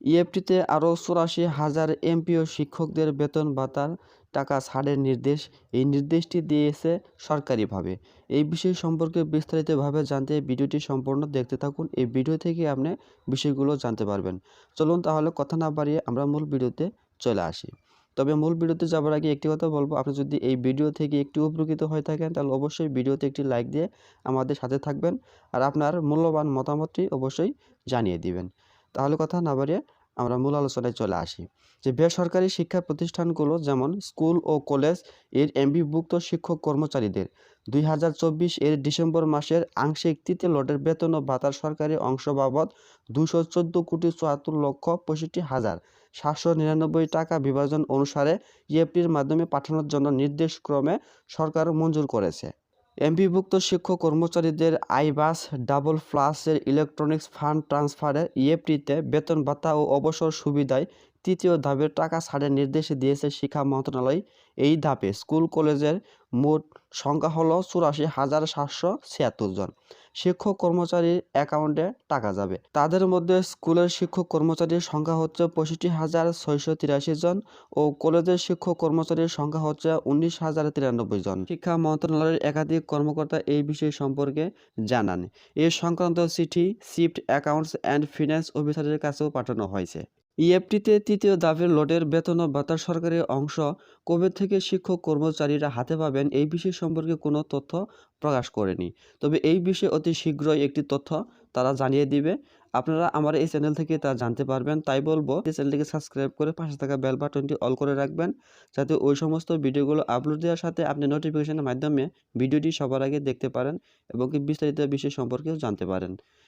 ইএফটিতে আরও চুরাশি হাজার এমপিও শিক্ষকদের বেতন ভাতার টাকা ছাড়ের নির্দেশ, এই নির্দেশটি দিয়েছে সরকারিভাবে। এই বিষয় সম্পর্কে বিস্তারিতভাবে জানতে ভিডিওটি সম্পূর্ণ দেখতে থাকুন। এই ভিডিও থেকে আপনি বিষয়গুলো জানতে পারবেন। চলুন তাহলে কথা না বাড়িয়ে আমরা মূল ভিডিওতে চলে আসি। তবে মূল ভিডিওতে যাবার আগে একটি কথা বলব, আপনি যদি এই ভিডিও থেকে একটু উপকৃত হয়ে থাকেন, তাহলে অবশ্যই ভিডিওতে একটি লাইক দিয়ে আমাদের সাথে থাকবেন আর আপনার মূল্যবান মতামতটি অবশ্যই জানিয়ে দিবেন। তাহলে কথা না বাড়িয়ে আমরা মূল আলোচনায় চলে আসি। যে বেসরকারি শিক্ষা প্রতিষ্ঠানগুলো যেমন স্কুল ও কলেজ, এর এমবিভুক্ত শিক্ষক কর্মচারীদের দুই হাজার চব্বিশ এর ডিসেম্বর মাসের আংশিক তৃতীয় লটের বেতন ও ভাতার সরকারি অংশ বাবদ দুশো চোদ্দ কোটি চুয়াত্তর লক্ষ পঁয়ষট্টি হাজার সাতশো নিরানব্বই টাকা বিভাজন অনুসারে ইএফটির মাধ্যমে পাঠানোর জন্য নির্দেশক্রমে সরকার মঞ্জুর করেছে। এমপিভুক্ত শিক্ষক কর্মচারীদের আইবাস, ডাবল প্লাসের ইলেকট্রনিক্স ফান্ড ট্রান্সফারে ইএফটিতে বেতন ভাতা ও অবসর সুবিধায় তৃতীয় ধাপের টাকা ছাড়ের নির্দেশ দিয়েছে শিক্ষা মন্ত্রণালয়। এই ধাপে স্কুল, কলেজের মোট সংখ্যা হলো চুরাশি হাজার সাতশো ছিয়াত্তর জন। শিক্ষক কর্মচারীর অ্যাকাউন্টে টাকা যাবে। তাদের মধ্যে স্কুলের শিক্ষক কর্মচারীর সংখ্যা হচ্ছে পঁয়ষট্টি হাজার ছয়শো তিরাশি জন ও কলেজের শিক্ষক কর্মচারীর সংখ্যা হচ্ছে উনিশ হাজার তিরানব্বই জন। শিক্ষা মন্ত্রণালয়ের একাধিক কর্মকর্তা এই বিষয় সম্পর্কে জানান। এ সংক্রান্ত চিঠি, শিফট অ্যাকাউন্টস অ্যান্ড ফিন্যান্স অফিসারের কাছেও পাঠানো হয়েছে। ইএফটিতে তৃতীয় ধাপের লোডের বেতন ও ভাতার সরকারি অংশ কবে থেকে শিক্ষক কর্মচারীরা হাতে পাবেন এই বিষয় সম্পর্কে কোনো তথ্য প্রকাশ করেনি। তবে এই বিষয়ে অতি শীঘ্রই একটি তথ্য তারা জানিয়ে দিবে। আপনারা আমার এই চ্যানেল থেকে তা জানতে পারবেন। তাই বলব, এই চ্যানেলটিকে সাবস্ক্রাইব করে পাশে থাকা বেল বাটনটি অল করে রাখবেন, যাতে ওই সমস্ত ভিডিওগুলো আপলোড দেওয়ার সাথে আপনি নোটিফিকেশনের মাধ্যমে ভিডিওটি সবার আগে দেখতে পারেন এবং বিস্তারিত বিষয় সম্পর্কেও জানতে পারেন।